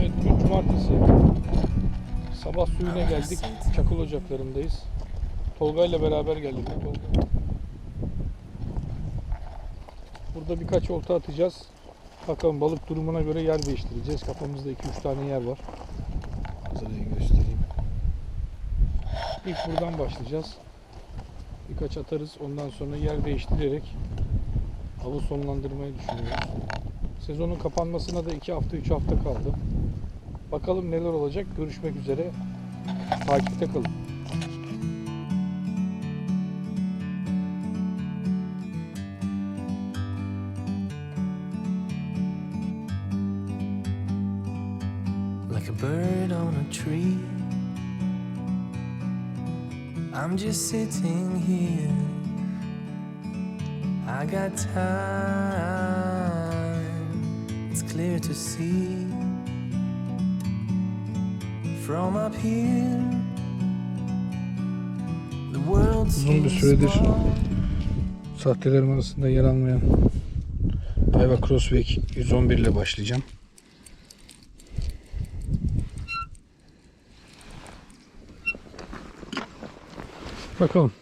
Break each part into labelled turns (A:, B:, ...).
A: Evet bugün cumartesi. Sabah suyuna geldik. Çakıl ocaklarındayız. Tolga ile beraber geldik. Tolga. Burada birkaç olta atacağız. Bakalım balık durumuna göre yer değiştireceğiz. Kafamızda 2-3 tane yer var. Manzarayı göstereyim. İlk buradan başlayacağız. Birkaç atarız. Ondan sonra yer değiştirerek avı sonlandırmayı düşünüyoruz. Sezonun kapanmasına da 2 hafta 3 hafta kaldı. Bakalım neler olacak. Görüşmek üzere. Takipte kalın.
B: like a bird on a tree. I'm just sitting here. I got time, clear to see. From up here, the world
A: Uzun bir süredir. Sahtelerim arasında yer almayan Ayva Crossway 111 ile başlayacağım. Bakalım.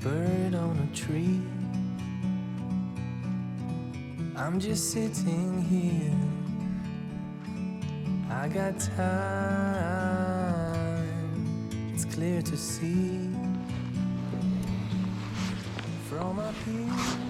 B: Bird on a tree. I'm just sitting here. I got time, it's clear to see. From up here.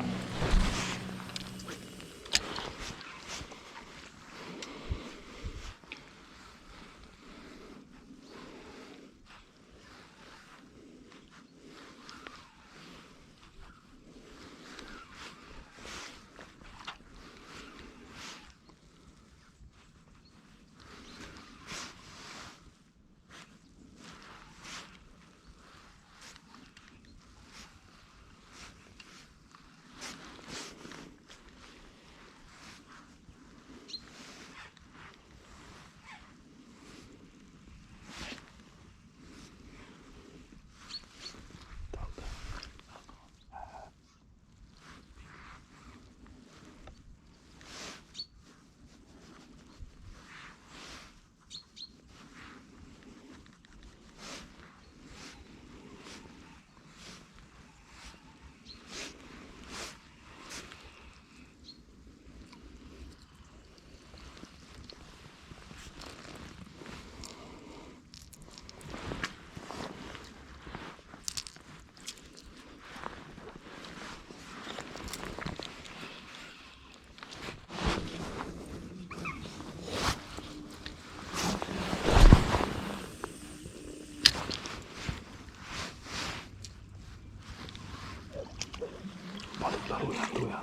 A: 또야, 또야.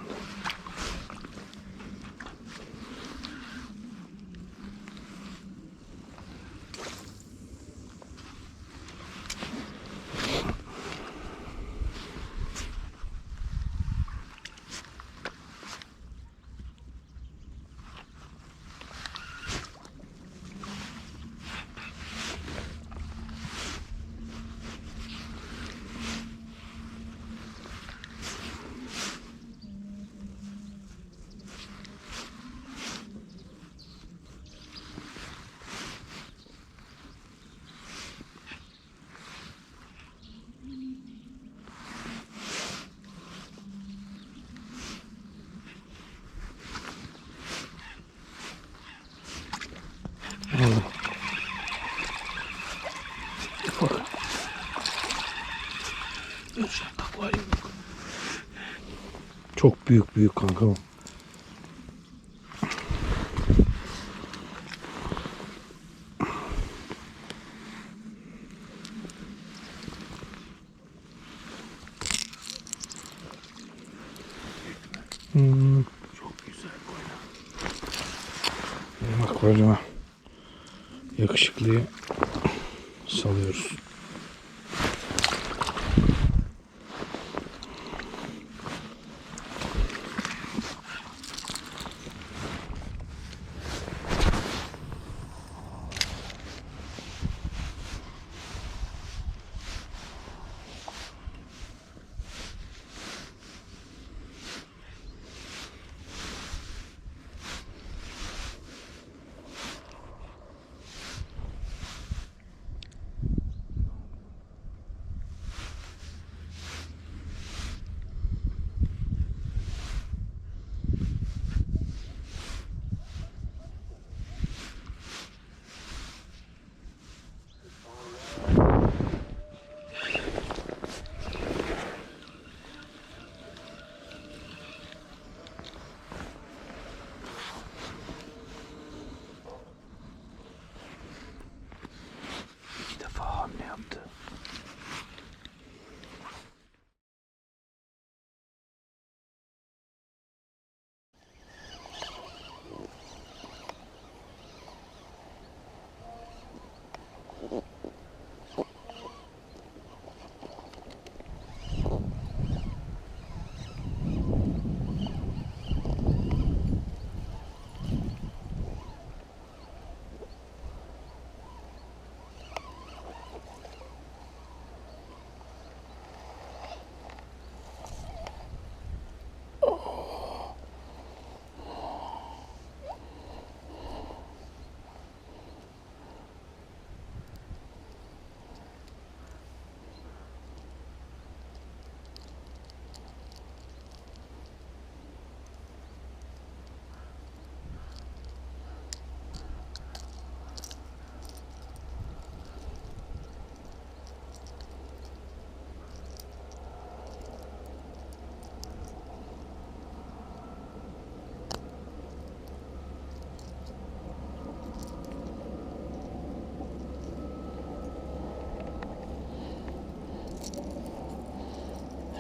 A: Çok büyük büyük kanka.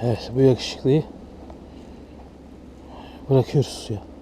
A: Evet bu yakışıklıyı bırakıyoruz suya.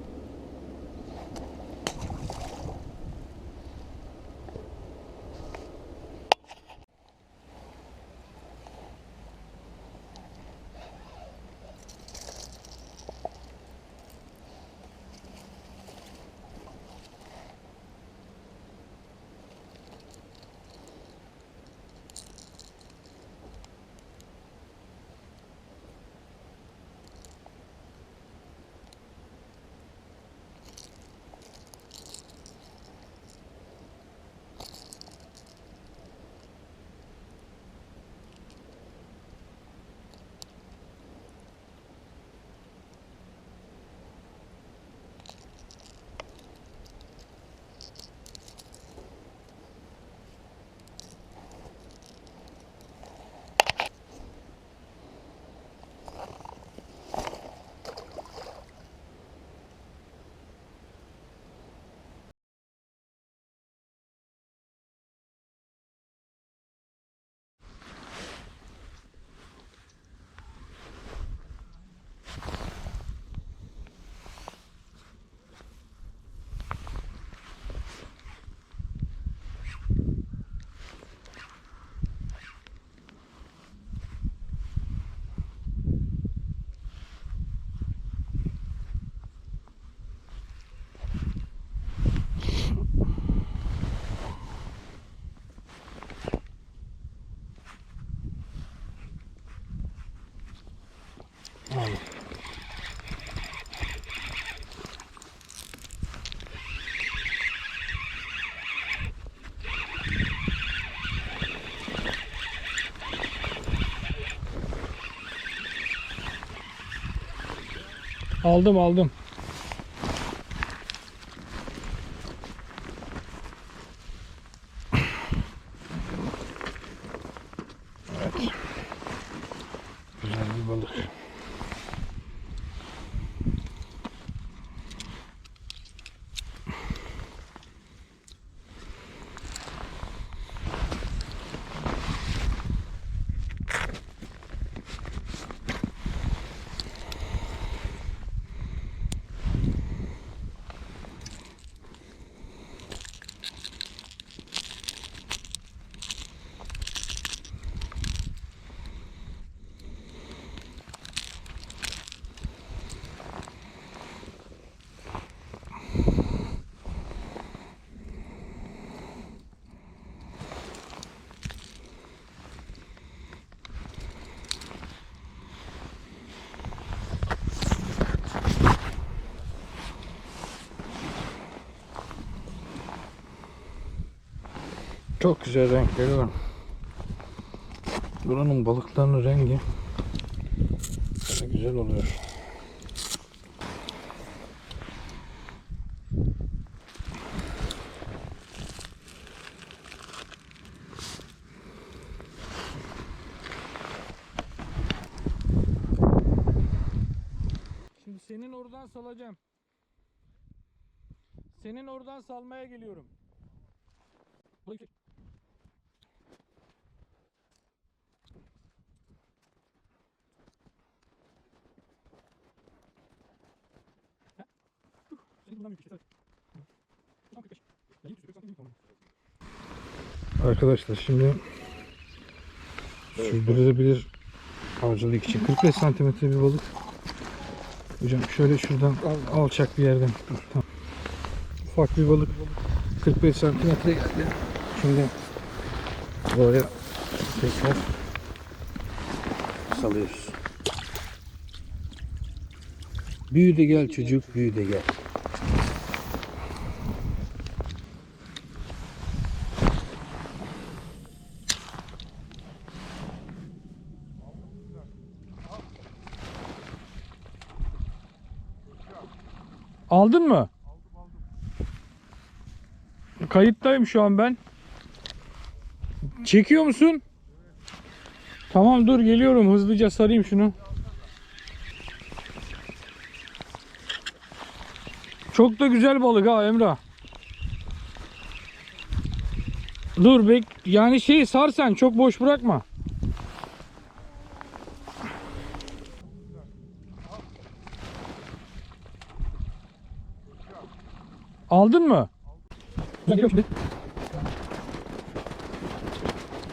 A: Aldım aldım. Çok güzel renkleri var. Buranın balıklarının rengi böyle güzel oluyor. Şimdi senin oradan salacağım. Senin oradan salmaya geliyorum. Burayı Arkadaşlar şimdi sürdürülebilir avcılık için 45 santimetre bir balık. Hocam şöyle şuradan alçak bir yerden. Tamam. Ufak bir balık 45 santimetre geldi. Şimdi buraya tekrar salıyoruz. Büyü de gel çocuk, büyü de gel. Aldın mı? Kayıttayım şu an ben. Çekiyor musun? Tamam dur geliyorum hızlıca sarayım şunu. Çok da güzel balık ha Emrah. Dur bek yani şeyi sar sen çok boş bırakma. Aldın mı? Ben geliyorum şimdi.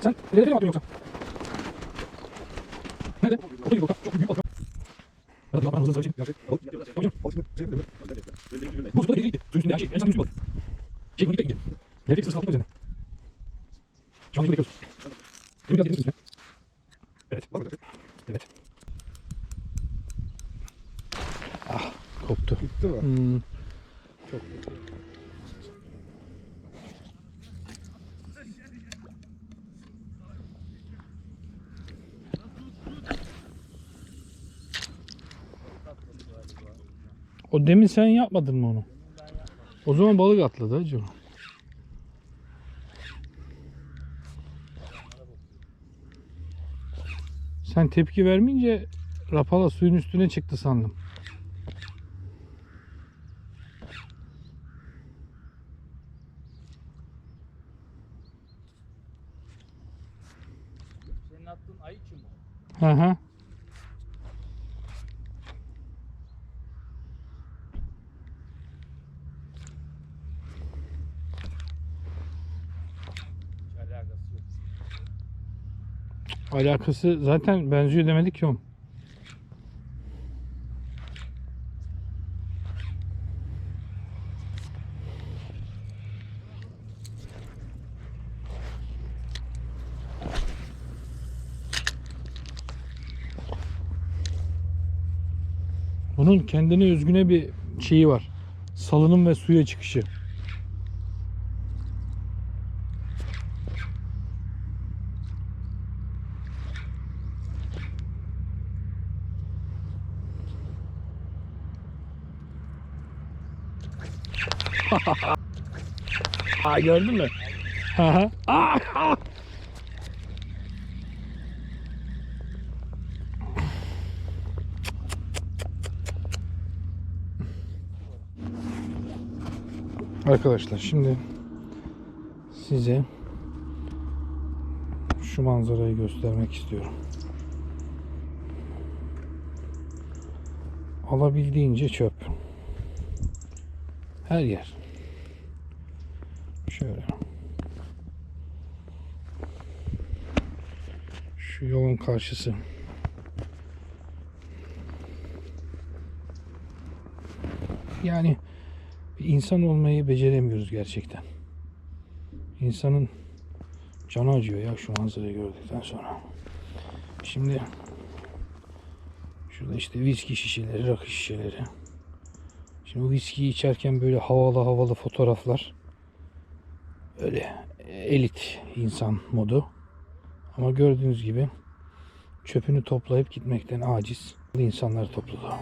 A: Sen ileride mi atıyorsun yoksa? Nerede? Orada gibi Çok büyük balık. Hadi lan ben hızlı hızlı çekeyim. Hocam. Bu suda gitti. Suyun üstünde her şey. En son balık. Şey bunu gitti gitti. Nerede sırası kaldı mı üzerine? Şu an şimdi bekliyoruz. Bunu biraz gelir misin? Evet. Evet. Ah koptu.
C: Gitti mi?
A: Hmm. O demin sen yapmadın mı onu? O zaman balık atladı acaba. Sen tepki vermeyince rapala suyun üstüne çıktı sandım.
D: Senin attığın ay için mi?
A: Hı hı.
D: Hiç alakası yok.
A: Alakası zaten benziyor demedik ki oğlum. Bunun kendine özgüne bir şeyi var. Salınım ve suya çıkışı. Aa, gördün mü? Aa, Arkadaşlar şimdi size şu manzarayı göstermek istiyorum. Alabildiğince çöp. Her yer. Şöyle. Şu yolun karşısı. Yani insan olmayı beceremiyoruz gerçekten. İnsanın canı acıyor ya şu manzarayı gördükten sonra. Şimdi şurada işte viski şişeleri, rakı şişeleri. Şimdi bu viskiyi içerken böyle havalı havalı fotoğraflar. Öyle elit insan modu. Ama gördüğünüz gibi çöpünü toplayıp gitmekten aciz insanlar topluluğu.